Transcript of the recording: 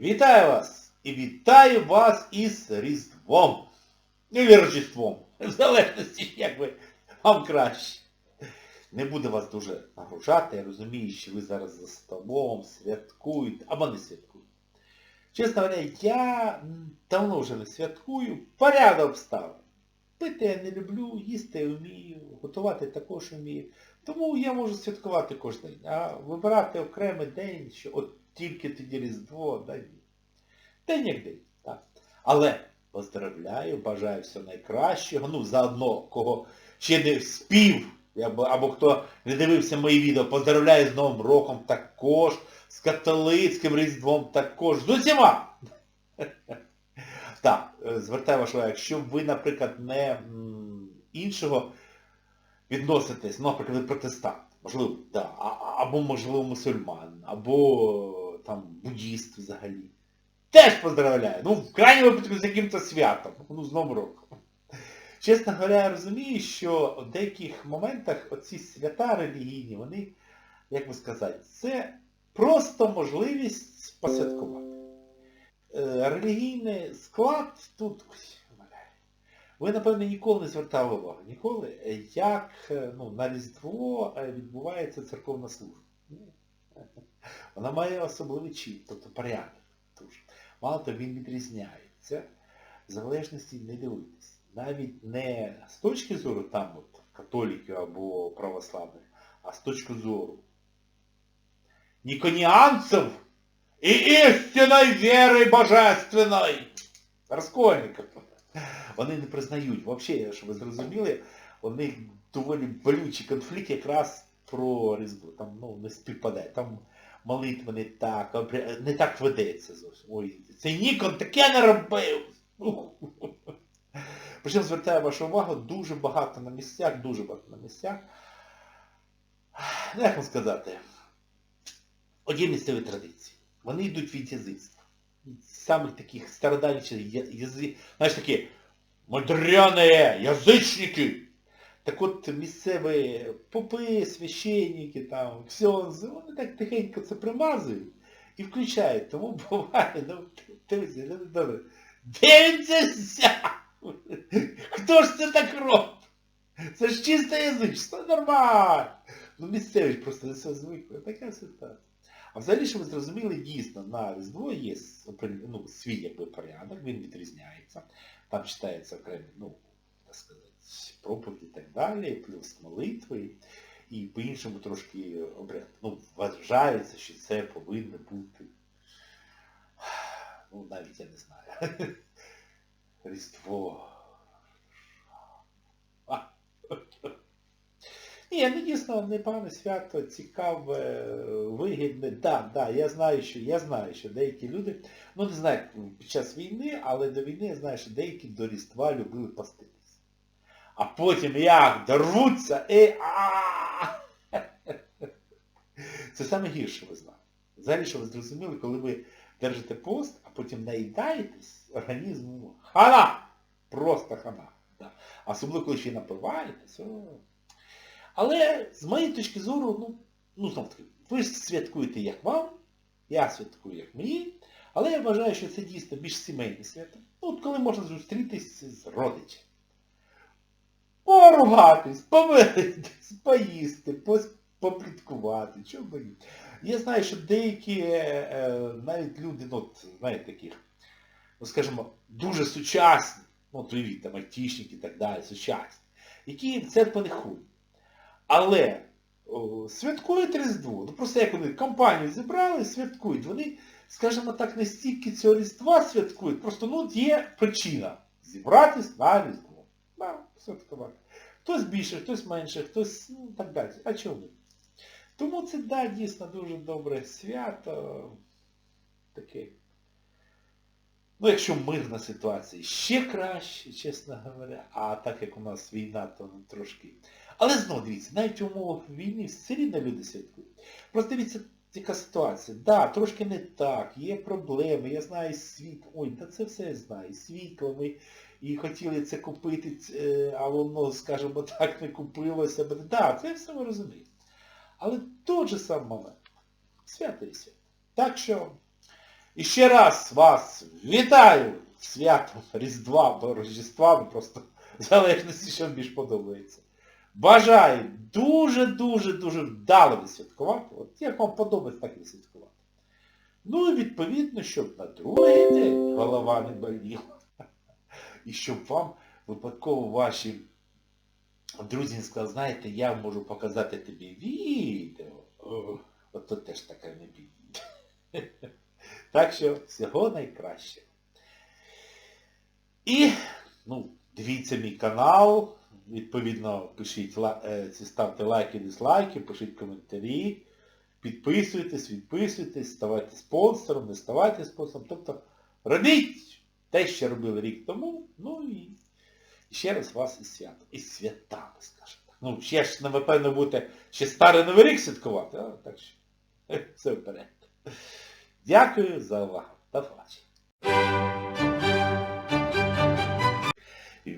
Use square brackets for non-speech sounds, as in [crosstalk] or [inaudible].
Вітаю вас! І вітаю вас із Різдвом. Или Рождеством. В залежності, як ви вам краще. Не буду вас дуже нагружати, я розумію, що ви зараз за столом святкуєте, або не святкуєте. Чесно говоря, я давно вже не святкую, порядок обставин. Пити я не люблю, їсти я вмію, готувати також вмію. Тому я можу святкувати кожен день. А вибирати окремий день, що от тільки тоді Різдво, да ні. День як день, так. Але поздравляю, бажаю всього найкращого. Ну, заодно, кого ще не спів, або, або хто не дивився мої відео, поздравляю з Новим роком також, з католицьким Різдвом також, з усіма! [laughs] Так, е, звертаю вашу увагу, якщо ви, наприклад, не іншого відноситесь, ну, наприклад, ви протестант, можливо, да, або, можливо, мусульман, або там буддіст взагалі. Теж поздравляю. Ну, в крайньому випадку з яким-то святом, ну, з Новим роком. Чесно говоря, я розумію, що в деяких моментах оці свята релігійні, вони, як би сказати, це просто можливість посвяткувати. Е, Релігійний склад тут... Ви, напевно, ніколи не звертали увагу. Ніколи, як е, ну, на Різдво е, відбувається церковна служба. Вона має особливий чин, тобто порядок. Дуже. Мало того, він відрізняється. В залежності не дивитись. Навіть не з точки зору там от, католіків або православних, а з точки зору никонианцев и истинной веры божественной. Раскольників. Вони не признають. Взагалі, щоб ви зрозуміли, у них доволі болючий конфлікт якраз про Різдво. Там ну, не співпадає. Там молитва не так, не так ведеться зовсім. Ой, цей Нікон таке не робив. [laughs] Причому звертаю вашу увагу, дуже багато на місцях, дуже багато на місцях. Ну, як вам сказати, одні місцеві традиції. Вони йдуть від язицтва. Самих таких стародавніх язик, знаєш такі, мудреные язичники. Так от місцеві попи, священники, там, ксьонзи, вони так тихенько це примазують і включають. Тому [laughs] буває, ну, дивіться, ну, добре. Дивіться! [laughs] Хто ж це так робить? Це ж чисте язичство, нормально. Ну місцеві просто не все звикли. Така ситуація. А взагалі, що ви зрозуміли, дійсно, на Різдво є ну, свій якби, порядок, він відрізняється. Там читається окремі, ну, так сказати, проповіді і так далі, плюс молитви. І по-іншому трошки обряд. Ну, вважається, що це повинно бути. Ну, навіть я не знаю. [laughs] Різдво. Ні, ну дійсно непогане свято, цікаве, вигідне. Да, да, я знаю, що я знаю, що деякі люди, ну не знаю, під час війни, але до війни я знаю, що деякі до Різдва любили поститися. А потім як дорвуться і а Це саме гірше ви знаєте. Взагалі, що ви зрозуміли, коли ви держите пост, а потім наїдаєтесь, організму хана! Просто хана. Особливо, коли ще й напиваєтесь. Але з моєї точки зору, ну, ну знов таки, ви святкуєте як вам, я святкую як мені, але я вважаю, що це дійсно більш сімейне свято. Ну, от коли можна зустрітись з родичами. Поругатись, помиритись, поїсти, попліткувати, чого ні. Я знаю, що деякі е, навіть люди, ну, знаєте, таких, ну скажімо, дуже сучасні, ну, уявіть, там, айтішники і так далі, сучасні, які в церкву не ходять. Але о, святкують Різдво. Ну просто як вони компанію зібрали, святкують. Вони, скажімо так, не стільки цього Різдва святкують, просто ну є причина зібратись на Різдво. Да, святкувати. Хтось більше, хтось менше, хтось, ну так далі. А чому? Тому це, да, дійсно дуже добре свято. Таке. Ну, якщо мирна ситуація, ще краще, чесно говоря. А так як у нас війна, то ну, трошки. Але знову дивіться, навіть в умовах війни все рівно люди святкують. Просто дивіться, яка ситуація. Да, трошки не так, є проблеми, я знаю світ. Ой, та це все я знаю. Світло, ми і хотіли це купити, е, а воно, скажімо так, не купилося. Так, да, це все ми розуміємо. Але той же самий момент. Свято і свято. Так що ще раз вас вітаю з святом Різдва або Рождества, просто в залежності, що більш подобається. Бажаю дуже-дуже-дуже вдало відсвяткувати. От як вам подобається, так відсвяткувати. Ну і відповідно, щоб на другий день голова не боліла. [laughs] І щоб вам випадково ваші друзі не сказали, знаєте, я можу показати тобі відео. От то теж така не бій. [laughs] Так що всього найкраще. І, ну, дивіться мій канал, відповідно, пишіть, е, ставте лайки, дизлайки, пишіть коментарі, підписуйтесь, відписуйтесь, ставайте спонсором, не ставайте спонсором. Тобто робіть те, що робили рік тому, ну і ще раз вас із святом. Із святами, скажімо так. Ну, ще ж, напевно, будете ще старий Новий рік святкувати, а так що [laughs] все вперед. Дякую за увагу. До побачення.